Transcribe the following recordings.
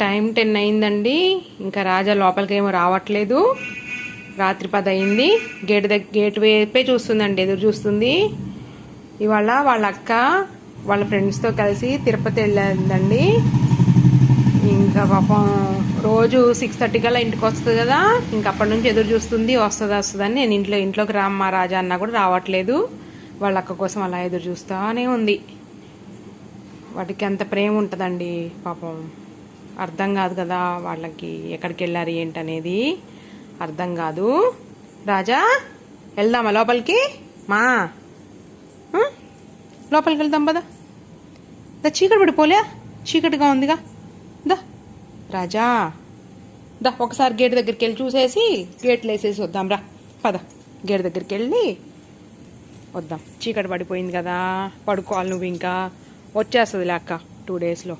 Time ten అయిందండి. ఇంకా రాజా లోపలికి ఏమో రావట్లేదు. రాత్రి పది అయింది. గేట్ దగ్గర గేట్ వైపే చూస్తుందండి ఎదురు చూస్తుంది. ఇవాళ వాళ్ళ అక్క వాళ్ళ ఫ్రెండ్స్తో కలిసి తిరుపతి వెళ్ళిందండి. ఇంకా పాపం రోజు సిక్స్ థర్టీ కల్లా ఇంటికి వస్తుంది కదా. ఇంకా అప్పటి నుంచి ఎదురు చూస్తుంది వస్తుంది వస్తుందని నేను ఇంట్లో ఇంట్లోకి రామ్మా రాజా అన్నా కూడా రావట్లేదు. వాళ్ళ అక్క కోసం అలా ఎదురు చూస్తానే ఉంది. వాటికి అంత ప్రేమ ఉంటుందండి పాపం. అర్థం కాదు కదా వాళ్ళకి ఎక్కడికి వెళ్ళారు ఏంటనేది? అర్థం కాదు. రాజా వెళ్దామా లోపలికి? మా. లోపలికి వెళ్దాం పదా. దా చీకటి పడిపోలే చీకటిగా ఉందిగా. దా. రాజా. దా ఒకసారి గేట్ దగ్గరికి వెళ్ళి చూసేసి గేట్లు వేసేసి వద్దాం రా. పద. గేట్ దగ్గరికి వెళ్ళి వద్దాం. చీకటి పడిపోయింది కదా. పడుకోవాలి నువ్వు ఇంకా. వచ్చేస్తుంది అక్క. టూ డేస్లో.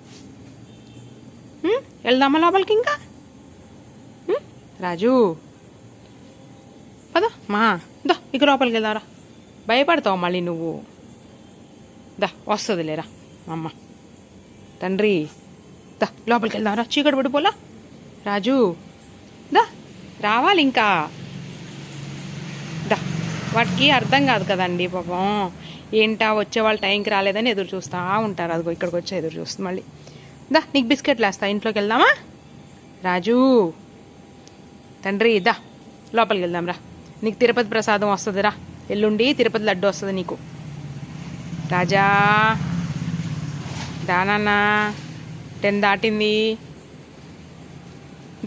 వెళ్దామా లోపలికి ఇంకా? రాజు. పద మా దా ఇక లోపలికి వెళ్దారా. భయపడతావు మళ్ళీ నువ్వు. దా వస్తుంది లేరా అమ్మ. తండ్రి దా లోపలికి వెళ్దాంరా. చీకటి పడిపోలా? రాజు. దా రావాలి ఇంకా. దా వాటికి అర్థం కాదు కదండి పాపం. ఏంటా వచ్చే వాళ్ళ టైంకి రాలేదని ఎదురు చూస్తూ ఉంటారు. అదిగో ఇక్కడికి వచ్చి ఎదురు చూస్తుంది మళ్ళీ. దా నీకు బిస్కెట్లు వేస్తా ఇంట్లోకి వెళ్దామా? రాజు తండ్రి దా లోపలికి వెళ్దాం రా. నీకు తిరుపతి ప్రసాదం వస్తుంది రా. ఎల్లుండి తిరుపతి లడ్డు వస్తుంది నీకు. రాజా దానన్నా టెన్ దాటింది.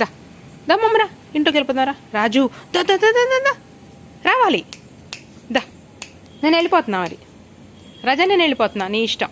దా దా మమ్మరా ఇంట్లోకి వెళ్ళిపోతున్నారా రాజు దా దా దా దా, దా. రావాలి. దా నేను వెళ్ళిపోతున్నా మరి. రాజా నేను వెళ్ళిపోతున్నా నీ ఇష్టం.